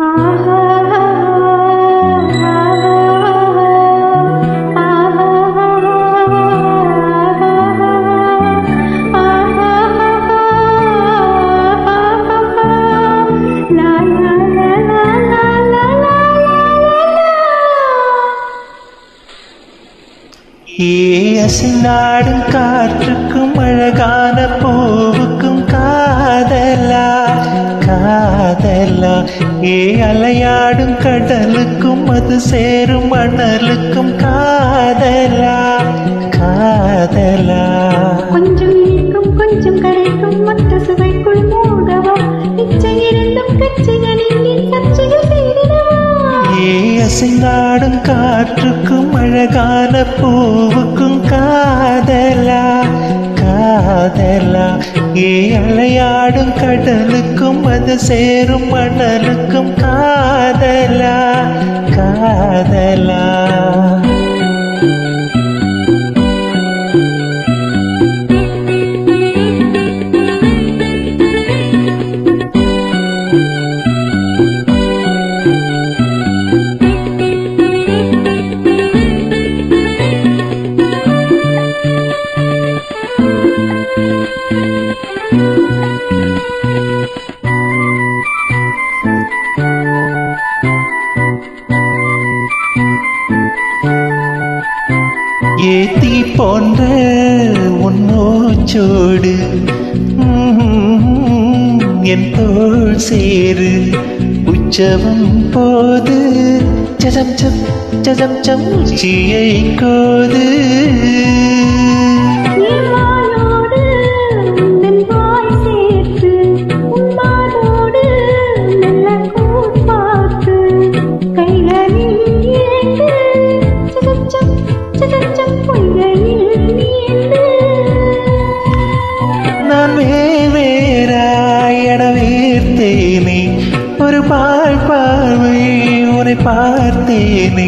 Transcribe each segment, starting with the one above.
ஏ காற்றுக்கும் அழகான பூவுக்கும் காதலா. காதலா ஏ அலையாடும் கடலுக்கும் அது சேரும் மணலுக்கும் காதலா. காதலா. கொஞ்சம் இனிக்கும் கொஞ்சம் கரைக்கும் மற்ற சுவைக்குள் மூடவா. இச்சை இருந்தும் கச்சைகளில் நீ சர்ச்சைகள் செய்திடவா ஏ அசிநாடும் காற்றுக்கும் அழகான பூவுக்கும் காதலா. காதலா ஏ அலையாடும் கடலுக்கும் அது சேரும் மணலுக்கும் காதலா காதலா. ஏத்தி போன்ற உன்னோச்சோடு என் தோல் சேரு. உச்சவம் போது சதம் சம் சதம் சம் உச்சியை கோது. ஒரு பார்வை உன்னை பார்த்தேனே.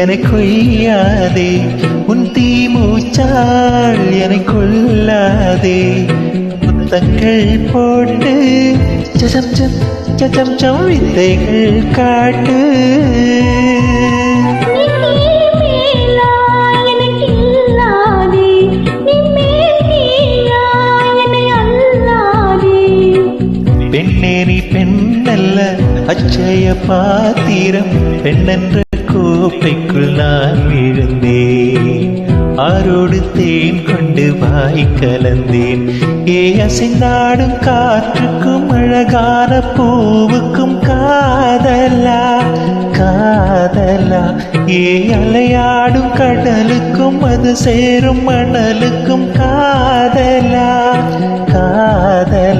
என கொய்யாதே. உன் தீ மூச்சாள் என கொள்ளாதே. முத்தங்கள் போட்டு சசம் சம் சசம் சம் வித்தைகள் காட்டு. நீ பெண்ணல்ல அச்சய பாத்திரம் பெண்ணென்று கோப்பைக்குள் நான் விழுந்தேன். ஆரோடு தேன் கொண்டு வாய் கலந்தேன். ஏ அசைந்தாடும் காற்றுக்கும் அழகான பூவுக்கும் காதலா காதலா. ஏ அலையாடும் கடலுக்கும் அது சேரும் மணலுக்கும் காதலா காதலா.